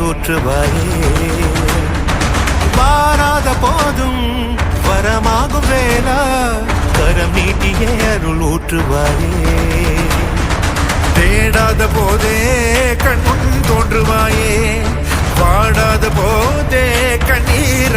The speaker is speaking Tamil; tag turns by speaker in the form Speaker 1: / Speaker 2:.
Speaker 1: ஊற்றுவாயே பாராத போதும் வரமாகும் வேளா கரம் நீட்டிய அருள் ஊற்றுவாயே. தேடாத போதே கண்முன் தோன்றுவாயே. வாடாத போதே கண்ணீர்